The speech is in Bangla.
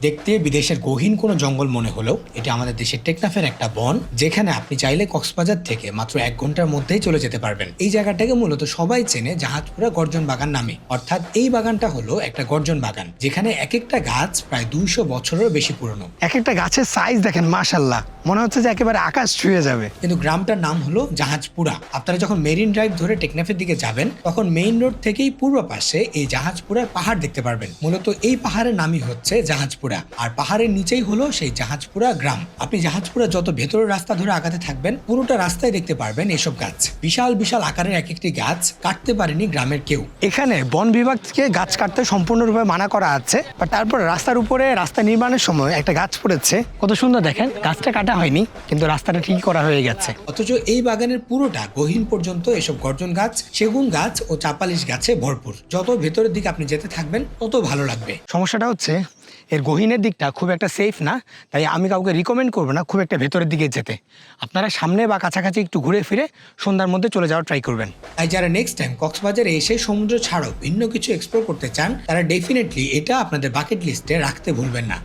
দেখতে বিদেশের গহীন কোনো জঙ্গল মনে হলেও এটা আমাদের দেশের টেকনাফের একটা বন যেখানে আপনি চাইলে কক্সবাজার থেকে মাত্র এক ঘণ্টার মধ্যেই চলে যেতে পারবেন। এই জায়গাটাকে মূলত সবাই চেনে জাহাজপুরা গর্জন বাগান নামে। অর্থাৎ এই বাগানটা হলো একটা গর্জন বাগান যেখানে এক একটা গাছ প্রায় দুইশো বছরেরও বেশি পুরনো। এক একটা গাছের সাইজ দেখেন মাশাল্লাহ মনে হচ্ছে যে একেবারে আকাশ ছুঁয়ে যাবে। কিন্তু গ্রামটার নাম হলো জাহাজপুরা। আপনারা যখন মেরিন ড্রাইভ ধরে টেকনাফের দিকে যাবেন তখন মেইন রোড থেকেই পূর্ব পাশে এই জাহাজপুরার পাহাড় দেখতে পারবেন। মূলত এই পাহাড়ের নামই হচ্ছে জাহাজপুরা। আর পাহাড়ের নিচেই হলো সেই জাহাজপুরা গ্রাম। আপনি জাহাজপুরা যত ভেতরের রাস্তা ধরে আগাতে থাকবেন পুরোটা রাস্তায় দেখতে পারবেন এসব গাছ। বিশাল বিশাল আকারের এক একটি গাছ কাটতে পারেনি গ্রামের কেউ। এখানে বন বিভাগকে গাছ কাটতে সম্পূর্ণরূপে মানা করা আছে বা তারপর রাস্তার উপরে রাস্তা নির্মাণের সময় একটা গাছ পড়েছে। কত সুন্দর দেখেন গাছটা কাটা হয়নি কিন্তু রাস্তাটা ঠিক করা হয়ে গেছে। অথচ এই বাগানের পুরোটা গহীন পর্যন্ত এসব গর্জন গাছ সেগুন গাছ ও চাপালিশ গাছে ভরপুর। যত ভেতরের দিকে আপনি যেতে থাকবেন তত ভালো লাগবে। সমস্যাটা হচ্ছে এর গহিনের দিকটা খুব একটা সেফ না, তাই আমি কাউকে রিকমেন্ড করব না খুব একটা ভেতরের দিকে যেতে। আপনারা সামনে বা কাছাকাছি একটু ঘুরে ফিরে সন্ধ্যার মধ্যে চলে যাওয়ার ট্রাই করবেন। তাই যারা নেক্সট টাইম কক্সবাজারে এসে সমুদ্র ছাড়াও ভিন্ন কিছু এক্সপ্লোর করতে চান, তারা ডেফিনেটলি এটা আপনাদের বাকেট লিস্টে রাখতে ভুলবেন না।